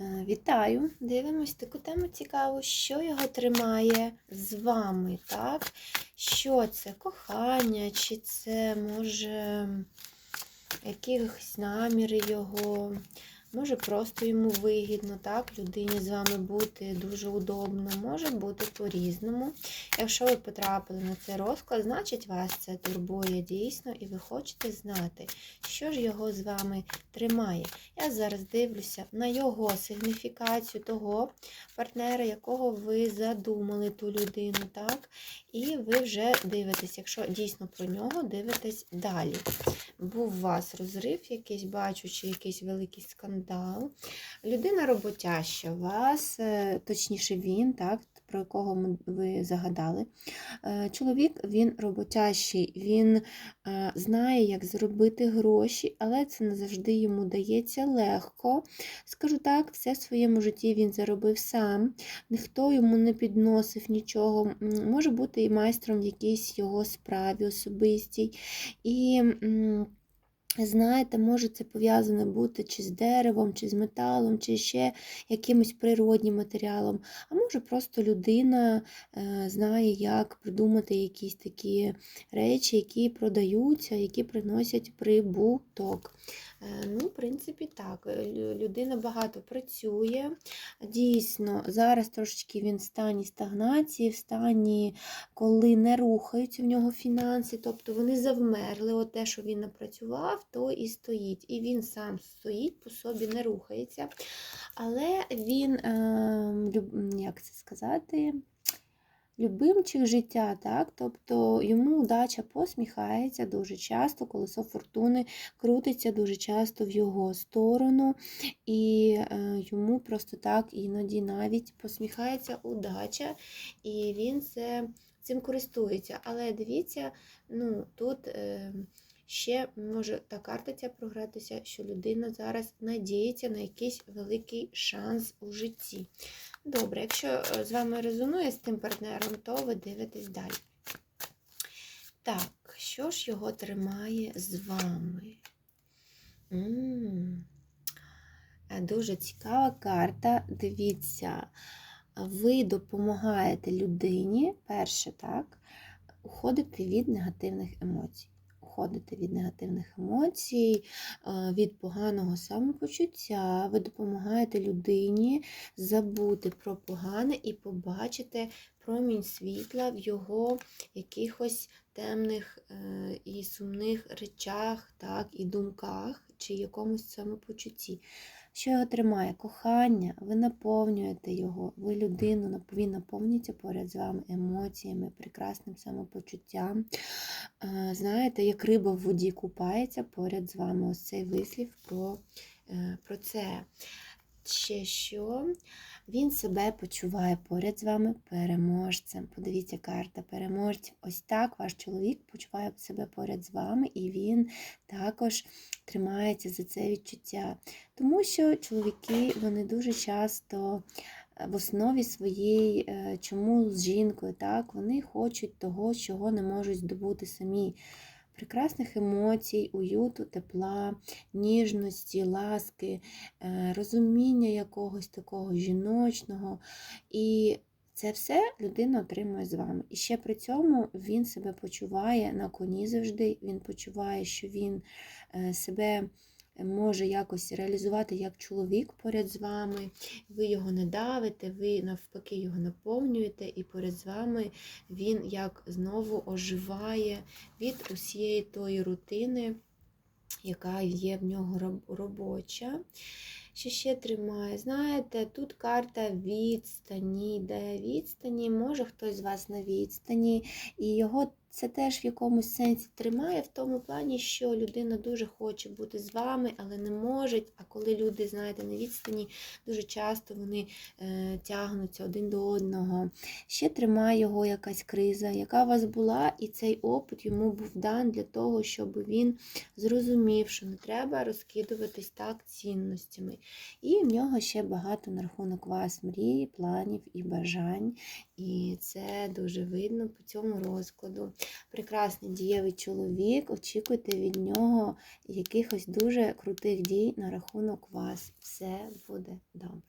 Е, Вітаю! Дивимось таку тему цікаву, що його тримає з вами, так? Що це? Кохання, чи це може якісь наміри його, може просто йому вигідно, так? Людині з вами бути дуже удобно, може бути по-різному. Якщо ви потрапили на цей розклад, значить вас це турбує дійсно, і ви хочете знати, що ж його з вами тримає. Я зараз дивлюся на його сигніфікацію того партнера, якого ви задумали ту людину, так? І ви вже дивитесь, якщо дійсно про нього, дивитесь далі. Був у вас розрив якийсь, бачу, чи якийсь великий скандал. Людина роботяща, вас, е, точніше, він, так, про якого ви загадали. Е, Чоловік, він роботящий, він е, знає, як заробити гроші, але це не завжди йому дається легко. Скажу так, все в своєму житті він заробив сам, ніхто йому не підносив нічого. Може бути і майстром в якійсь його справі особистій. І знаєте, може це пов'язане бути чи з деревом, чи з металом, чи ще якимось природнім матеріалом. А може просто людина е, знає, як придумати якісь такі речі, які продаються, які приносять прибуток. Е, Ну, в принципі, так. Е, Людина багато працює. Дійсно, зараз трошечки він в стані стагнації, в стані, коли не рухаються в нього фінанси, тобто вони завмерли. От те, що він напрацював, то і стоїть. І він сам стоїть, по собі не рухається. Але він, е, як це сказати, любимчик життя, так? Тобто йому удача посміхається дуже часто, колесо фортуни крутиться дуже часто в його сторону, і е, йому просто так іноді навіть посміхається удача, і він це, цим користується. Але дивіться, ну тут. Е, Ще може та карта ця програтися, що людина зараз надіється на якийсь великий шанс у житті. Добре, якщо е, з вами резонує з тим партнером, то ви дивитесь далі. Так, що ж його тримає з вами? м Е, Дуже цікава карта. Дивіться, ви допомагаєте людині, перше, так, уходити від негативних емоцій. Уходити від негативних емоцій, е, від поганого самопочуття. Ви допомагаєте людині забути про погане і побачити промінь світла в його якихось темних е, і сумних речах, так, і думках, чи якомусь самопочутті. Що його тримає? Кохання, ви наповнюєте його, ви людину, він наповнюється поряд з вами емоціями, прекрасним самопочуттям. Знаєте, як риба в воді купається поряд з вами. Ось цей вислів про, е, про це. Ще що? Він себе почуває поряд з вами переможцем. Подивіться, карта переможців. Ось так ваш чоловік почуває себе поряд з вами, і він також тримається за це відчуття. Тому що чоловіки вони дуже часто е, в основі своїй, е, чому з жінкою, так, вони хочуть того, чого не можуть здобути самі. Прекрасних емоцій, уюту, тепла, ніжності, ласки, е, розуміння якогось такого жіночного. І це все людина отримує з вами. І ще при цьому він себе почуває на коні завжди. Він почуває, що він е, себе може якось реалізувати як чоловік поряд з вами. Ви його не давите, ви навпаки його наповнюєте, і поряд з вами він як знову оживає від усієї тої рутини, яка є в нього робоча. Що ще тримає? Знаєте, тут карта відстані, де відстані, може хтось з вас на відстані, і його це теж в якомусь сенсі тримає в тому плані, що людина дуже хоче бути з вами, але не може. А коли люди, знаєте, на відстані, дуже часто вони е, тягнуться один до одного. Ще тримає його якась криза, яка у вас була, і цей опит йому був дан для того, щоб він зрозумів, що не треба розкидуватись так цінностями. І в нього ще багато на рахунок вас мрій, планів і бажань. І це дуже видно по цьому розкладу. Прекрасний дієвий чоловік, очікуйте від нього якихось дуже крутих дій на рахунок вас. Все буде добре.